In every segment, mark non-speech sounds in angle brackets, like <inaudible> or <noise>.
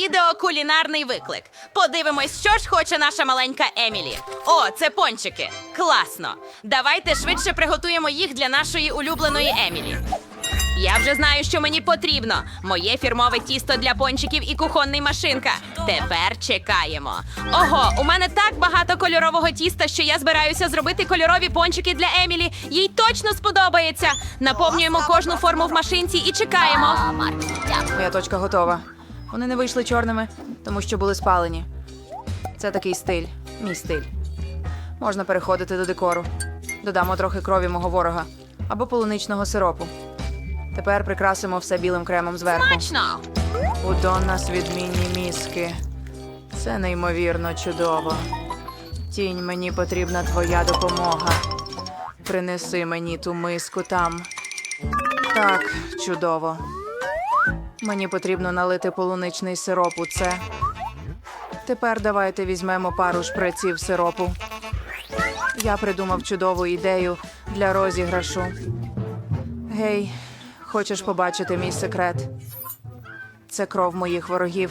Відеокулінарний виклик. Подивимось, що ж хоче наша маленька Емілі. О, це пончики. Класно. Давайте швидше приготуємо їх для нашої улюбленої Емілі. Я вже знаю, що мені потрібно. Моє фірмове тісто для пончиків і кухонний машинка. Тепер чекаємо. Ого, у мене так багато кольорового тіста, що я збираюся зробити кольорові пончики для Емілі. Їй точно сподобається. Наповнюємо кожну форму в машинці і чекаємо. Моя точка готова. Вони не вийшли чорними, тому що були спалені. Це такий стиль, мій стиль. Можна переходити до декору. Додамо трохи крові мого ворога або полуничного сиропу. Тепер прикрасимо все білим кремом зверху. Смачно! У Доннас відмінні мізки. Це неймовірно чудово. Тінь, мені потрібна твоя допомога. Принеси мені ту миску там. Так, чудово. Мені потрібно налити полуничний сироп у це. Тепер давайте візьмемо пару шприців сиропу. Я придумав чудову ідею для розіграшу. Гей, хочеш побачити мій секрет? Це кров моїх ворогів.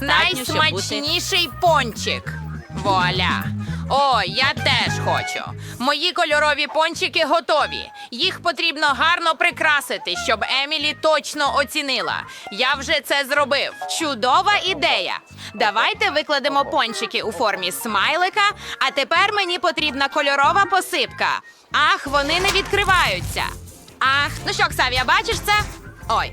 Найсмачніший пончик. Вуаля. О, я теж хочу. Мої кольорові пончики готові. Їх потрібно гарно прикрасити, щоб Емілі точно оцінила. Я вже це зробив. Чудова ідея. Давайте викладемо пончики у формі смайлика, а тепер мені потрібна кольорова посипка. Ах, вони не відкриваються. Ах, ну що, Ксавія, бачиш це? Ой.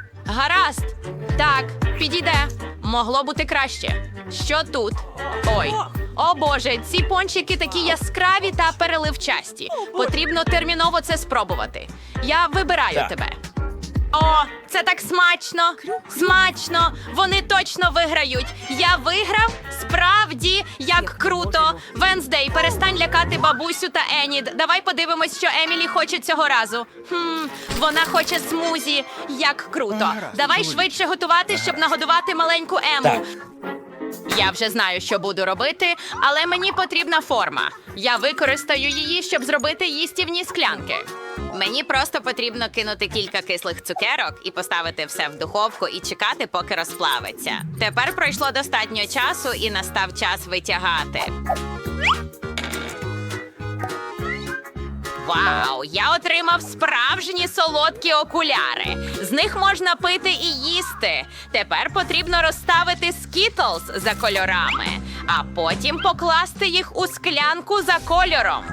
Гаразд. Так, підійде. Могло бути краще. Що тут? Ой. О Боже, ці пончики такі яскраві та переливчасті. Потрібно терміново це спробувати. Я вибираю тебе. О, це так смачно! Смачно! Вони точно виграють! Я виграв? Справді, як круто! Венздей, перестань лякати бабусю та Енід. Давай подивимось, що Емілі хоче цього разу. Хм, вона хоче смузі. Як круто! Давай швидше готувати, щоб нагодувати маленьку Ему. Я вже знаю, що буду робити, але мені потрібна форма. Я використаю її, щоб зробити їстівні склянки. Мені просто потрібно кинути кілька кислих цукерок і поставити все в духовку і чекати, поки розплавиться. Тепер пройшло достатньо часу і настав час витягати. Вау! Я отримав справжні солодкі окуляри. З них можна пити і їсти. Тепер потрібно розставити скітлз за кольорами, а потім покласти їх у склянку за кольором.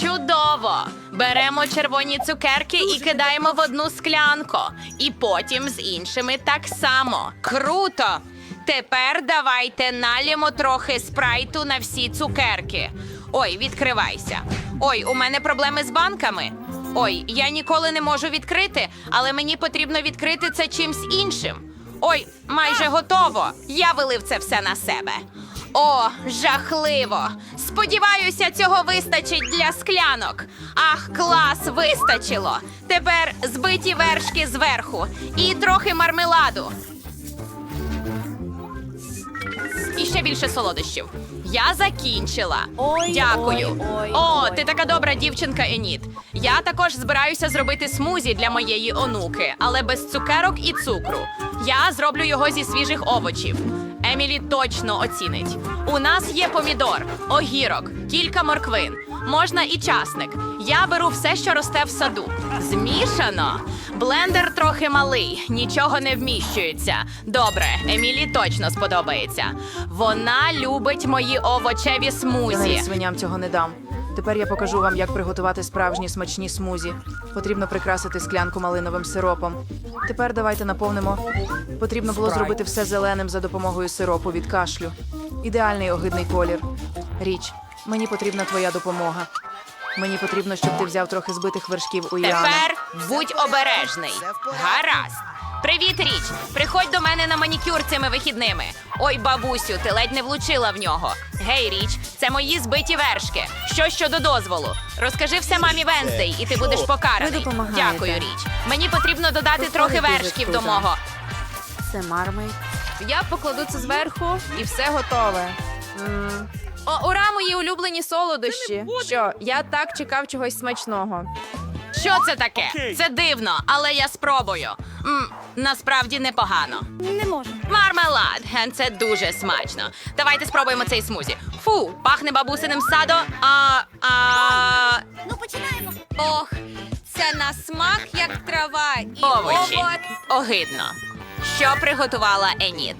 Чудово! Беремо червоні цукерки і кидаємо в одну склянку. І потім з іншими так само. Круто! Тепер давайте налємо трохи спрайту на всі цукерки. Ой, відкривайся. Ой, у мене проблеми з банками. Ой, я ніколи не можу відкрити, але мені потрібно відкрити це чимсь іншим. Ой, майже готово. Я вилив це все на себе. О, жахливо! Сподіваюся, цього вистачить для склянок. Ах, клас, вистачило. Тепер збиті вершки зверху і трохи мармеладу. І ще більше солодощів. Я закінчила. Дякую. О, ти така добра дівчинка, Еніт. Я також збираюся зробити смузі для моєї онуки, але без цукерок і цукру. Я зроблю його зі свіжих овочів. Емілі точно оцінить. У нас є помідор, огірок, кілька морквин. Можна і часник. Я беру все, що росте в саду. Змішано. Блендер трохи малий, нічого не вміщується. Добре, Емілі точно сподобається. Вона любить мої овочеві смузі. свиням цього не дам. Тепер я покажу вам, як приготувати справжні смачні смузі. Потрібно прикрасити склянку малиновим сиропом. Тепер давайте наповнимо. Потрібно було зробити все зеленим за допомогою сиропу від кашлю. Ідеальний огидний колір. Річ, мені потрібна твоя допомога. Мені потрібно, щоб ти взяв трохи збитих вершків у Іани. Тепер будь обережний. Гаразд. Привіт, річ. Приходь до мене на манікюр цими вихідними. Ой, бабусю, ти ледь не влучила в нього. Гей, річ, це мої збиті вершки. Що щодо дозволу? Розкажи все мамі Венздей, і ти будеш покараний. Ви допомагаєте. Дякую, річ. Мені потрібно додати трохи дуже вершків до мого. Це мармель. Я покладу це зверху і все готове. М. О, ура, мої улюблені солодощі. Що, я так чекав чогось смачного. Що це таке? Це дивно, але я спробую. М, насправді непогано. Не можу. Мармелад. Ген, Це дуже смачно. Давайте спробуємо цей смузі. Фу, пахне бабусиним садо. А, а... Ну починаємо. Ох, Це на смак, як трава. І овочі. Огидно. Що приготувала Еніт?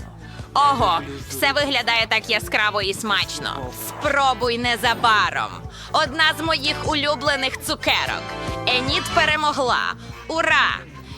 Ого, все виглядає так яскраво і смачно. Спробуй незабаром. Одна з моїх улюблених цукерок. Еніт перемогла. Ура!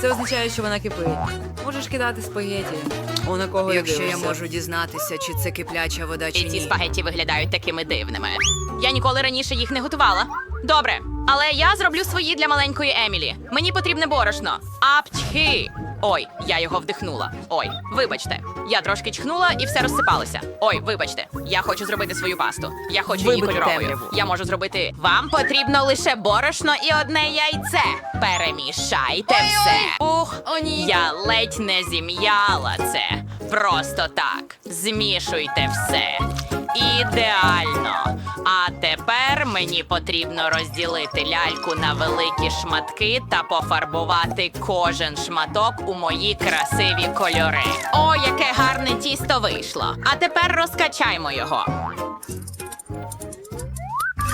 Це означає, що вона кипить. Можеш кидати спагеті. О, на кого Якщо я я можу дізнатися, чи це кипляча вода, чи І ці спагеті виглядають такими дивними. Я ніколи раніше їх не готувала. Добре, але я зроблю свої для маленької Емілі. Мені потрібне борошно. Апчхи! Ой, я його вдихнула. Ой, вибачте. Я трошки чхнула і все розсипалося. Ой, вибачте. Я хочу зробити свою пасту. Я хочу її Вибити кольоровою. темряву. Я можу зробити. Вам потрібно лише борошно і одне яйце. Перемішайте все. Ух, О, ні. я ледь не зім'яла це. Просто так. Змішуйте все. Ідеально. А тепер мені потрібно розділити ляльку на великі шматки та пофарбувати кожен шматок у мої красиві кольори. О, яке гарне тісто вийшло. А тепер розкачаймо його.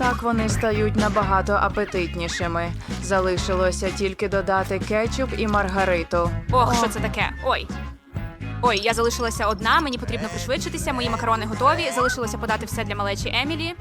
Так вони стають набагато апетитнішими. Залишилося тільки додати кетчуп і маргариту. Ох, що це таке? Ой. Ой, я залишилася одна, мені потрібно пришвидшитися, мої макарони готові. Залишилося подати все для малечі Емілі.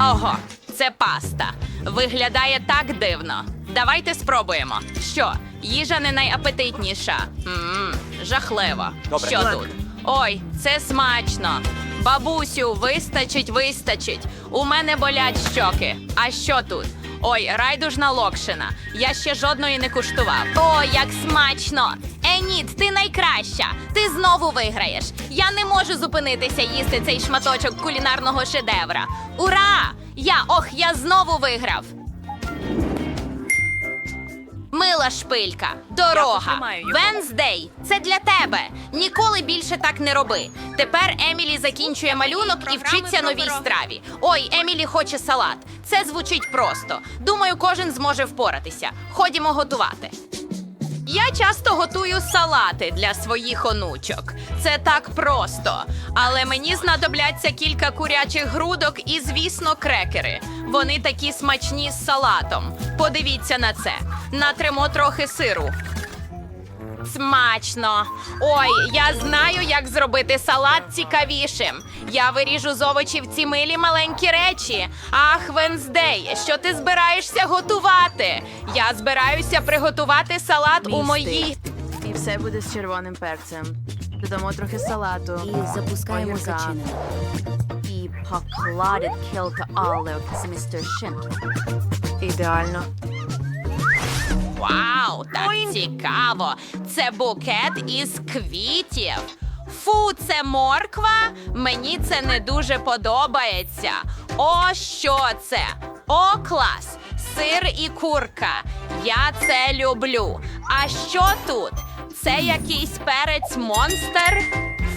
Ого, це паста. Виглядає так дивно. Давайте спробуємо. Що, їжа не найапетитніша? Мм, жахливо. Що тут? Ой, це смачно. Бабусю, вистачить, вистачить. У мене болять щоки. А що тут? Ой, райдужна локшина. Я ще жодної не куштував. О, як смачно! Еніт, ти найкраща. Ти знову виграєш. Я не можу зупинитися їсти цей шматочок кулінарного шедевра. Ура! Я ох, я знову виграв. Мила шпилька, дорога, Венздей, це для тебе. Ніколи більше так не роби. Тепер Емілі закінчує малюнок і вчиться новій страві. Ой, Емілі хоче салат. Це звучить просто. Думаю, кожен зможе впоратися. Ходімо готувати. Я часто готую салати для своїх онучок. Це так просто. Але мені знадобляться кілька курячих грудок і, звісно, крекери. Вони такі смачні з салатом. Подивіться на це. Натримо трохи сиру. Смачно. Ой, я знаю, як зробити салат цікавішим. Я виріжу з овочів ці милі маленькі речі. Ах, Венздей, що ти збираєшся готувати? Я збираюся приготувати салат у моїй. І все буде з червоним перцем. Додамо трохи салату. І запускаємо зачинення. І покладить кілька оливок з містер Шинк. Ідеально. Вау, так цікаво. Це букет із квітів. Фу, це морква. Мені це не дуже подобається. О, що це? О, клас! Сир і курка. Я це люблю. А що тут? Це якийсь перець монстр?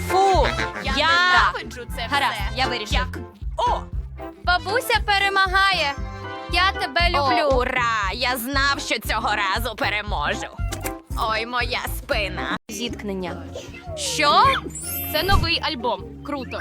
Фу, я, ненавиджу це Гаразд, я вирішив. О, Бабуся перемагає. Я тебе О, ура! Я знав, що цього разу переможу. Ой, моя спина. Зіткнення. Що? Це новий альбом. Круто.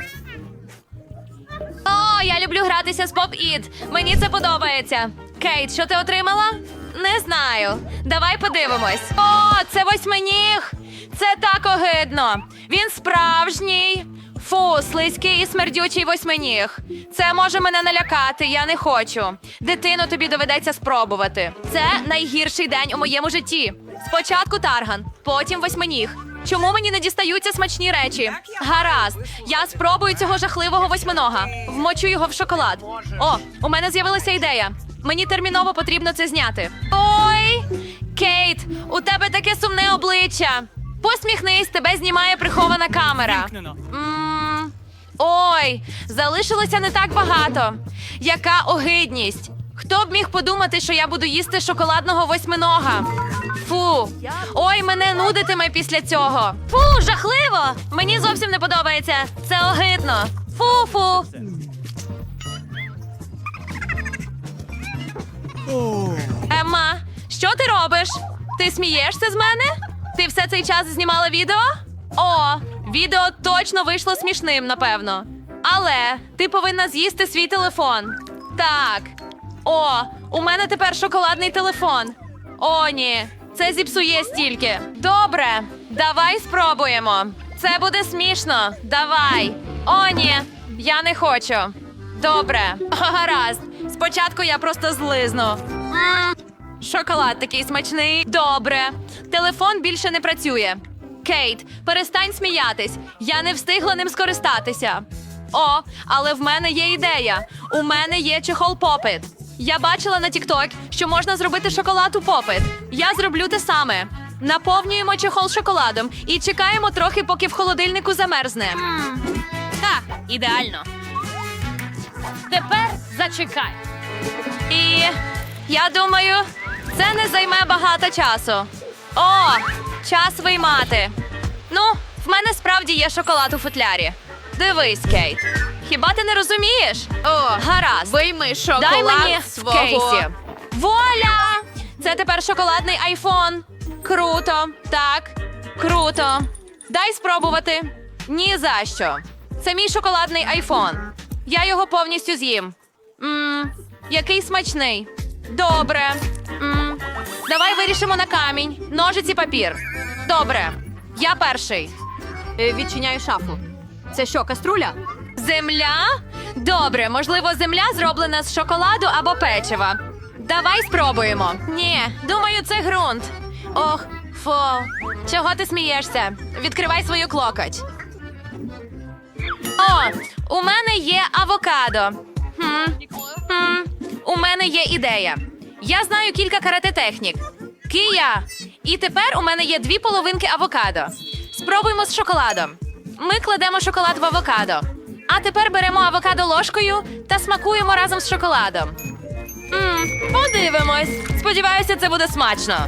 О, я люблю гратися з Pop It. Мені це подобається. Кейт, що ти отримала? Не знаю. Давай подивимось. О, це восьминіг! Це так огидно. Він справжній. Фу, слизький і смердючий восьминіг. Це може мене налякати, я не хочу. Дитино, тобі доведеться спробувати. Це найгірший день у моєму житті. Спочатку тарган, потім восьминіг. Чому мені не дістаються смачні речі? Гаразд, я спробую цього жахливого восьминога. Вмочу його в шоколад. О, у мене з'явилася ідея. Мені терміново потрібно це зняти. Ой, Кейт, у тебе таке сумне обличчя. Посміхнись, тебе знімає прихована камера. Ой, залишилося не так багато. Яка огидність. Хто б міг подумати, що я буду їсти шоколадного восьминога? Фу. Ой, мене нудитиме після цього. Фу, жахливо! Мені зовсім не подобається. Це огидно. Фу-фу. Емма, що ти робиш? Ти смієшся з мене? Ти все цей час знімала відео? О, відео точно вийшло смішним, напевно. Але ти повинна з'їсти свій телефон. Так. О, у мене тепер шоколадний телефон. О, ні, це зіпсує стільки. Добре, давай спробуємо. Це буде смішно. Давай. О, ні, я не хочу. Добре, гаразд. Спочатку я просто злизну. Шоколад такий смачний. Добре. Телефон більше не працює. Кейт, перестань сміятись. Я не встигла ним скористатися. О, але в мене є ідея. У мене є чехол попит. Я бачила на TikTok, що можна зробити шоколад у попит. Я зроблю те саме. Наповнюємо чехол шоколадом і чекаємо трохи, поки в холодильнику замерзне. Так, ідеально. Тепер зачекай. І я думаю, це не займе багато часу. О, час виймати. Ну, в мене справді є шоколад у футлярі. Дивись, Кейт. Хіба ти не розумієш? О, гаразд. Вийми шоколад Дай мені свого. Кейсі. Вуаля! Це тепер шоколадний айфон. Круто. Так, круто. Дай спробувати. Ні за що. Це мій шоколадний айфон. Я його повністю з'їм. Мм, який смачний. Добре. Давай вирішимо на камінь. Ножиці папір. Добре. Я перший. Е, Відчиняю шафу. Це що, каструля? Земля? Добре, можливо, земля зроблена з шоколаду або печива. Давай спробуємо. Ні, думаю, це ґрунт. Ох, фу. Чого ти смієшся? Відкривай свою клокоть. О, у мене є авокадо. Хм. Хм. У мене є ідея. Я знаю кілька карате технік. Кия. І тепер у мене є дві половинки авокадо. Спробуємо з шоколадом. Ми кладемо шоколад в авокадо. А тепер беремо авокадо ложкою та смакуємо разом з шоколадом. Мм, подивимось. Сподіваюся, це буде смачно.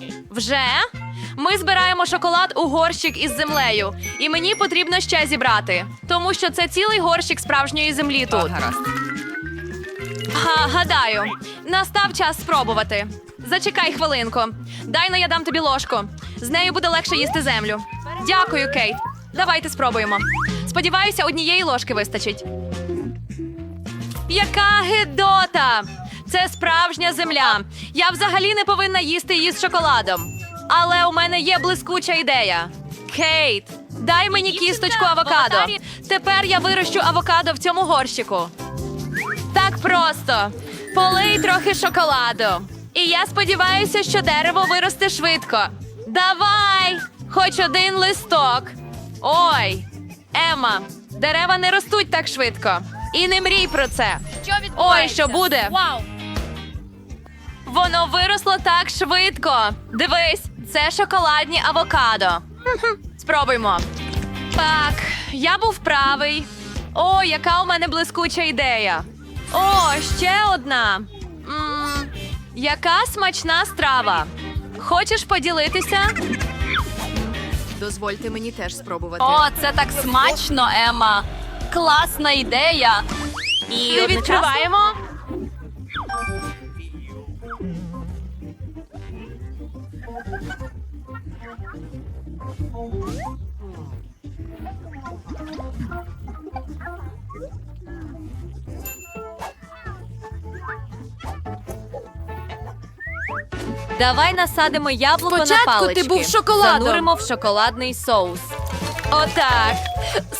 Вже? Ми збираємо шоколад у горщик із землею, і мені потрібно ще зібрати, тому що це цілий горщик справжньої землі тут. Га, гадаю, настав час спробувати. Зачекай хвилинку. Дай но я дам тобі ложку. З нею буде легше їсти землю. Дякую, Кейт. Давайте спробуємо. Сподіваюся, однієї ложки вистачить. Яка гидота! Це справжня земля. Я взагалі не повинна їсти її з шоколадом. Але у мене є блискуча ідея. Кейт, дай мені кісточку авокадо. Тепер я вирощу авокадо в цьому горщику. Так просто. Полий трохи шоколаду. І я сподіваюся, що дерево виросте швидко. Давай! Хоч один листок. Ой, Ема, дерева не ростуть так швидко. І не мрій про це. Що Ой, що буде? Вау! Воно виросло так швидко. Дивись, це шоколадні авокадо. Спробуймо. Так, я був правий. О, яка у мене блискуча ідея. О, ще одна. м яка смачна страва. Хочеш поділитися? Дозвольте мені теж спробувати. О, це так смачно, Ема. Класна ідея. І Ми відкриваємо. Давай насадимо яблуко Спочатку на ти був шоколадом. Зануримо в шоколадний соус. Отак.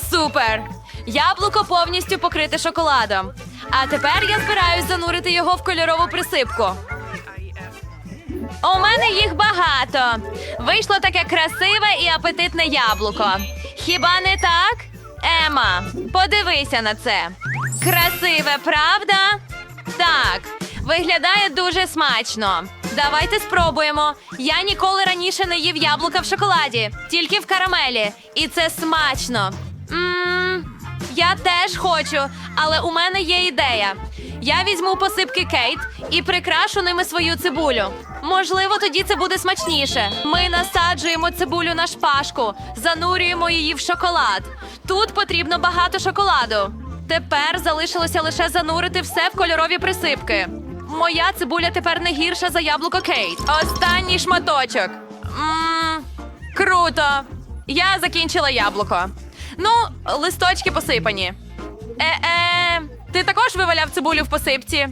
Супер. Яблуко повністю покрите шоколадом. А тепер я збираюсь занурити його в кольорову присипку. У мене їх багато. Вийшло таке красиве і апетитне яблуко. Хіба не так? Ема, подивися на це. Красиве, правда? Так, виглядає дуже смачно. Давайте спробуємо. Я ніколи раніше не їв яблука в шоколаді, тільки в карамелі. І це смачно. Мм, я теж хочу, але у мене є ідея. Я візьму посипки Кейт і прикрашу ними свою цибулю. Можливо, тоді це буде смачніше. Ми насаджуємо цибулю на шпажку, занурюємо її в шоколад. Тут потрібно багато шоколаду. Тепер залишилося лише занурити все в кольорові присипки. Моя цибуля тепер не гірша за яблуко Кейт. Останній шматочок. Мм, круто. Я закінчила яблуко. Ну, листочки посипані. Е-е, ти також виваляв цибулю в посипці?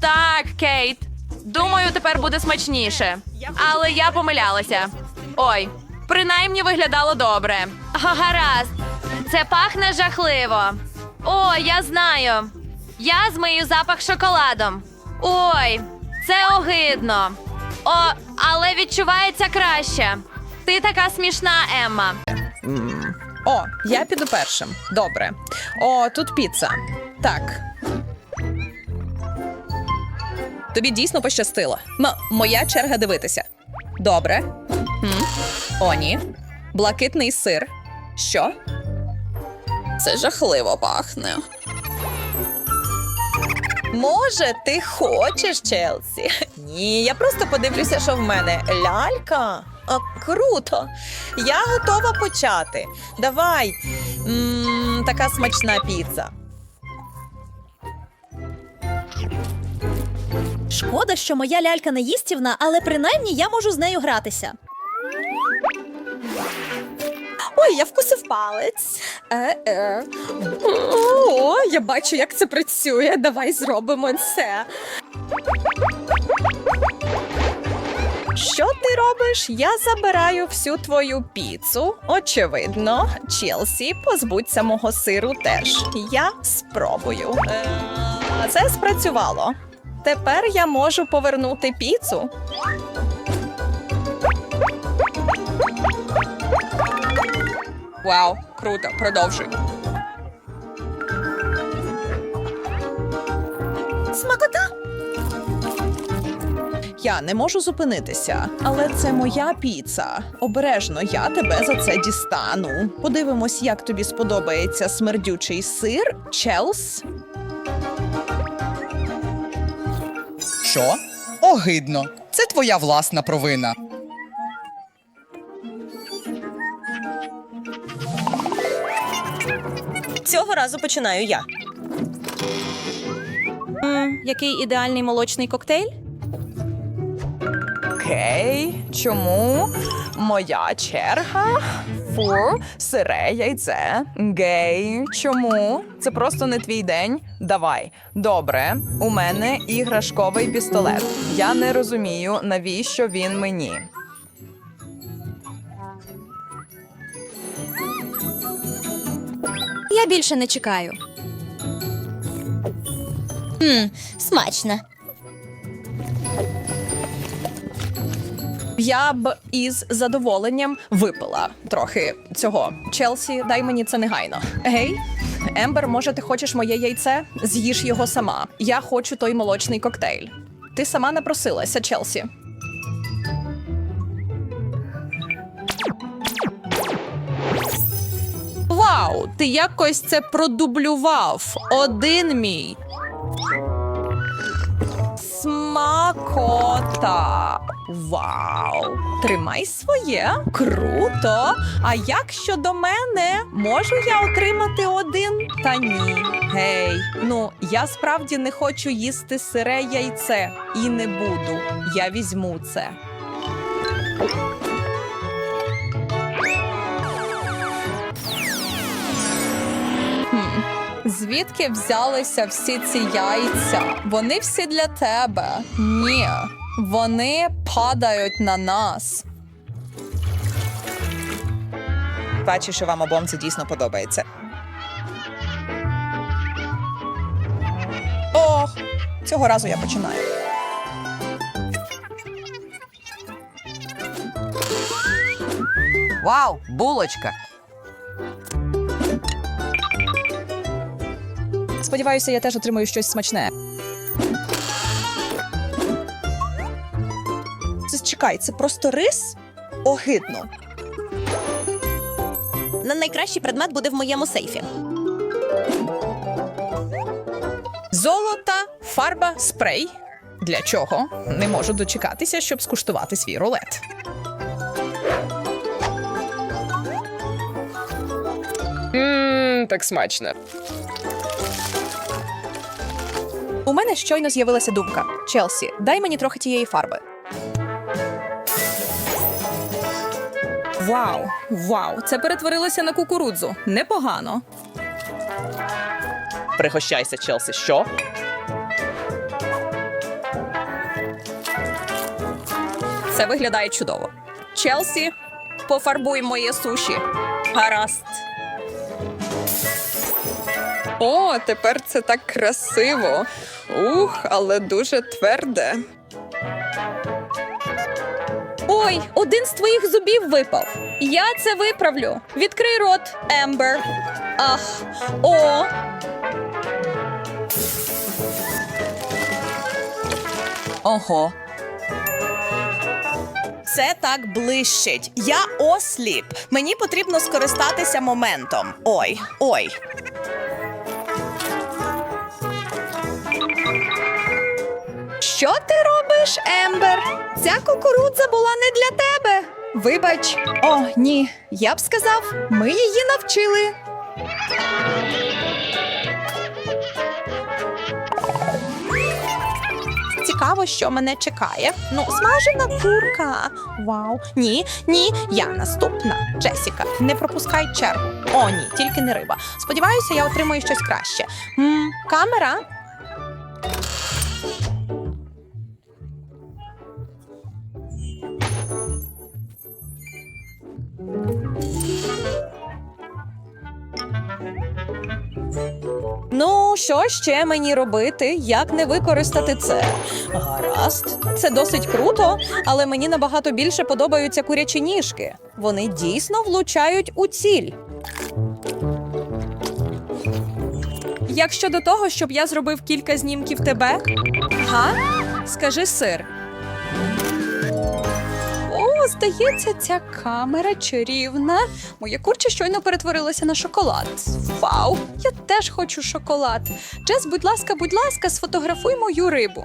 Так, Кейт. Думаю, тепер буде смачніше. Але я помилялася. Ой, принаймні виглядало добре. Гаразд. Це пахне жахливо. О, я знаю. Я змию запах шоколадом. Ой, це огидно. О, але відчувається краще. Ти така смішна, Емма. О, я піду першим. Добре. О, тут піца. Так. Тобі дійсно пощастило. М- моя черга дивитися. Добре. М? О, ні. Блакитний сир. Що? Це жахливо пахне. Може, ти хочеш, Челсі? <laughs> Ні, я просто подивлюся, що в мене. Лялька? А, круто. Я готова почати. Давай. м така смачна піца. Шкода, що моя лялька не їстівна, але принаймні я можу з нею гратися. Ой, я вкусив палець. Е-е. О, я бачу, як це працює. Давай зробимо це. Що ти робиш? Я забираю всю твою піцу. Очевидно, Челсі, позбудься мого сиру теж. Я спробую. Е, це спрацювало. Тепер я можу повернути піцу. Вау, круто, продовжуй. Смакота. Я не можу зупинитися, але це моя піца. Обережно я тебе за це дістану. Подивимось, як тобі сподобається смердючий сир, челс Що? Огидно. Це твоя власна провина. Цього разу починаю я. М, який ідеальний молочний коктейль? Окей, чому? Моя черга. Фу, сире яйце. Гей, чому? Це просто не твій день. Давай. Добре, у мене іграшковий пістолет. Я не розумію, навіщо він мені. Я більше не чекаю. Мм, смачно. Я б із задоволенням випила трохи цього. Челсі, дай мені це негайно. Гей, Ембер, може, ти хочеш моє яйце? З'їж його сама. Я хочу той молочний коктейль. Ти сама напросилася, Челсі. Вау! Ти якось це продублював. Один мій. Смакота. Вау! Тримай своє. Круто! А як щодо мене, можу я отримати один? Та ні. Гей, ну я справді не хочу їсти сире яйце і не буду. Я візьму це. Звідки взялися всі ці яйця? Вони всі для тебе. Ні, вони падають на нас. Бачу, що вам обом це дійсно подобається. Ох, цього разу я починаю. Вау, булочка! Сподіваюся, я теж отримую щось смачне. Чекай, це просто рис? Огидно. На найкращий предмет буде в моєму сейфі. Золота, фарба, спрей. Для чого? Не можу дочекатися, щоб скуштувати свій рулет. Мм, так смачно. У мене щойно з'явилася думка. Челсі, дай мені трохи тієї фарби. Вау, вау, це перетворилося на кукурудзу. Непогано. Пригощайся, Челсі, що? Це виглядає чудово. Челсі, пофарбуй моє суші. Гаразд. О, тепер це так красиво. Ух, але дуже тверде. Ой, один з твоїх зубів випав. Я це виправлю. Відкрий рот, Ембер. Ах, о. Ого. Це так блищить. Я осліп. Мені потрібно скористатися моментом. Ой, ой. Що ти робиш, Ембер? Ця кукурудза була не для тебе. Вибач, о, ні. Я б сказав, ми її навчили. Цікаво, що мене чекає. Ну, смажена курка. Вау. Ні, ні, я наступна. Джесіка, не пропускай чергу. О, ні, тільки не риба. Сподіваюся, я отримаю щось краще. м камера. Що ще мені робити? Як не використати це? Гаразд, це досить круто, але мені набагато більше подобаються курячі ніжки. Вони дійсно влучають у ціль. Як щодо того, щоб я зробив кілька знімків тебе? Га? Скажи сир. Здається, ця камера чарівна. Моя курча щойно перетворилася на шоколад. Вау! Я теж хочу шоколад. Джес, будь ласка, будь ласка, сфотографуй мою рибу.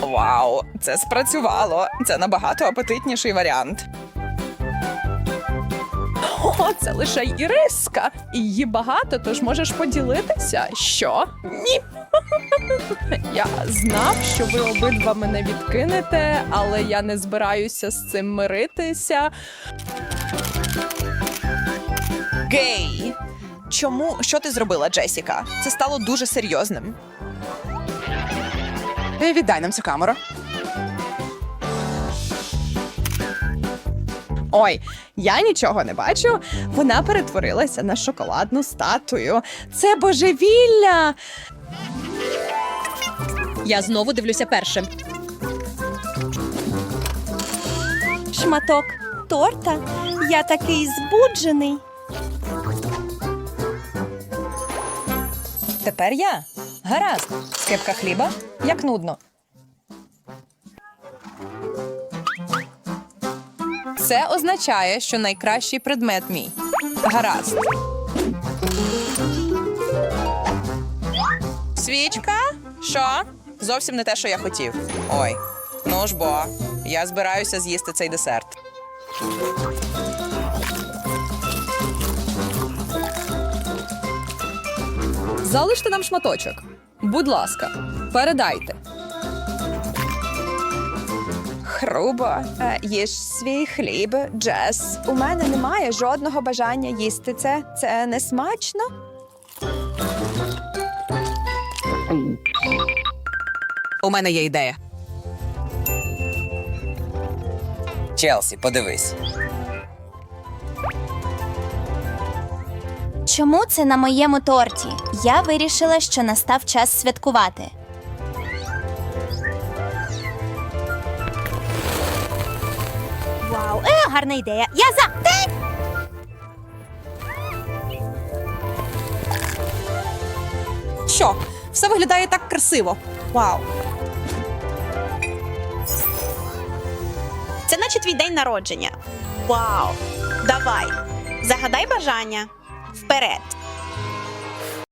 Вау, це спрацювало. Це набагато апетитніший варіант. О, це лише іриска. І її багато, тож можеш поділитися. Що? Ні. Я знав, що ви обидва мене відкинете, але я не збираюся з цим миритися. Гей! Чому що ти зробила, Джесіка? Це стало дуже серйозним. Ей, віддай нам цю камеру. Ой, я нічого не бачу. Вона перетворилася на шоколадну статую. Це божевілля. Я знову дивлюся першим. Шматок торта. Я такий збуджений. Тепер я. Гаразд. Скипка хліба? Як нудно. Це означає, що найкращий предмет мій. Гаразд. Що? Зовсім не те, що я хотів. Ой, ну ж бо, я збираюся з'їсти цей десерт. Залиште нам шматочок. Будь ласка, передайте. Хрубо, е, їж свій хліб, Джес. У мене немає жодного бажання їсти це. Це не У мене є ідея. Челсі, подивись. Чому це на моєму торті? Я вирішила, що настав час святкувати. Вау, е, гарна ідея. Я за. Ти! Що? Все виглядає так красиво. Вау. Це наче твій день народження. Вау! Давай, загадай бажання. Вперед.